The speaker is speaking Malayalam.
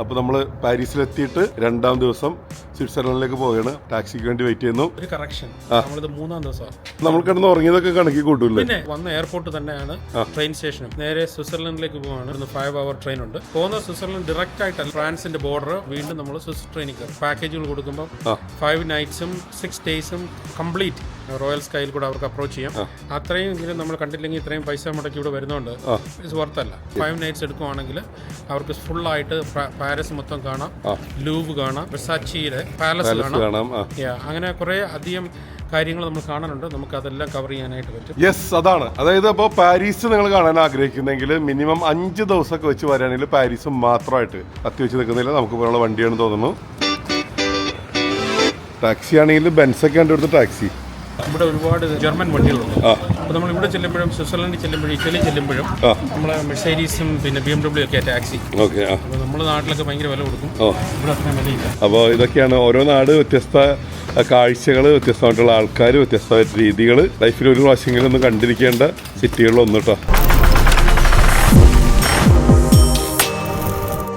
അപ്പോൾ നമ്മൾ പാരീസിലെത്തിയിട്ട് രണ്ടാം ദിവസം സ്വിറ്റ്സർലൻഡിലേക്ക് പോവുകയാണ്. ടാക്സിക്ക് വേണ്ടി വെയിറ്റ് ചെയ്യുന്നു. ഒരു കറക്ഷൻ നമ്മളിത് മൂന്നാം ദിവസമാണ്. നമ്മൾ കിടന്ന് ഉറങ്ങിയതൊക്കെ കണക്കി കൂട്ടൂല്ലേ? പിന്നെ വന്ന എയർപോർട്ട് തന്നെയാണ് ട്രെയിൻ സ്റ്റേഷനും നേരെ സ്വിറ്റ്സർലൻഡിലേക്ക് പോവാണ്. ഒരു ഫൈവ് അവർ ട്രെയിൻ ഉണ്ട്. പോകുന്ന സ്വിറ്റ്സർലൻഡ് ഡയറക്റ്റ് ആയിട്ടല്ല ഫ്രാൻസിന്റെ ബോർഡർ വീണ്ടും നമ്മൾ സ്വിസ് ട്രെയിനിൽ പാക്കേജുകൾ കൊടുക്കുമ്പോൾ ഫൈവ് നൈറ്റ്സും സിക്സ് ഡേയ്സും കംപ്ലീറ്റ് റോയൽ സ്കൈയിൽ കൂടെ അവർക്ക് അപ്രോച്ച് ചെയ്യാം. അത്രയും ഇങ്ങനെ നമ്മൾ കണ്ടില്ലെങ്കിൽ ഇത്രയും പൈസ മുടക്കി ഇവിടെ വരുന്നതുകൊണ്ട് ഇറ്റ്സ് വർത്തല്ല ഫൈവ് നൈറ്റ്സ് എടുക്കുവാണെങ്കിൽ അവർക്ക് ആയിട്ട് പാരീസ് മൊത്തം കാണാം. ലൂവ് കാണാം. വെസാച്ചിയുടെ പാലസ് കാണാം. അങ്ങനെ കുറേ അധികം കാര്യങ്ങൾ നമ്മൾ കാണാനുണ്ട്. നമുക്ക് അതെല്ലാം കവർ ചെയ്യാനായിട്ട് പറ്റും. യെസ് അതാണ്. അതായത് അപ്പോൾ പാരീസ് നിങ്ങൾ കാണാൻ ആഗ്രഹിക്കുന്നെങ്കിൽ മിനിമം അഞ്ച് ദിവസമൊക്കെ വെച്ച് വരികയാണെങ്കിൽ പാരീസ് മാത്രമായിട്ട് കത്തി വെച്ച് നിൽക്കുന്നില്ല. നമുക്ക് പോലുള്ള വണ്ടിയാണെന്ന് തോന്നുന്നു. ടാക്സി ആണെങ്കിൽ ബെൻസൊക്കെ ഉണ്ട് ഇവിടുത്തെ ടാക്സി ഇവിടെ ഒരുപാട് ജർമ്മൻ വണ്ടികളുണ്ട്. അപ്പോൾ നമ്മൾ ഇവിടെ ചെല്ലുമ്പോഴും സ്വിറ്റ്സർലൻഡിൽ ചെല്ലുമ്പോഴും ഇറ്റലി ചെല്ലുമ്പോഴും നമ്മൾ മെഴ്സൈരീസും പിന്നെ ബി എം ഡബ്ല്യു ഒക്കെ ടാക്സി. ഓക്കെ അപ്പോൾ നമ്മുടെ നാട്ടിലൊക്കെ ഭയങ്കര വില കൊടുക്കും. ഇവിടെ അത്രയും വിലയില്ല അപ്പോൾ ഇതൊക്കെയാണ് ഓരോ നാട് വ്യത്യസ്ത കാഴ്ചകൾ വ്യത്യസ്തമായിട്ടുള്ള ആൾക്കാർ വ്യത്യസ്തമായിട്ടുള്ള രീതികൾ ലൈഫിൽ ഒരു പ്രാവശ്യമെങ്കിലും ഒന്ന് കണ്ടിരിക്കേണ്ട സിറ്റികളിലൊന്നും കേട്ടോ.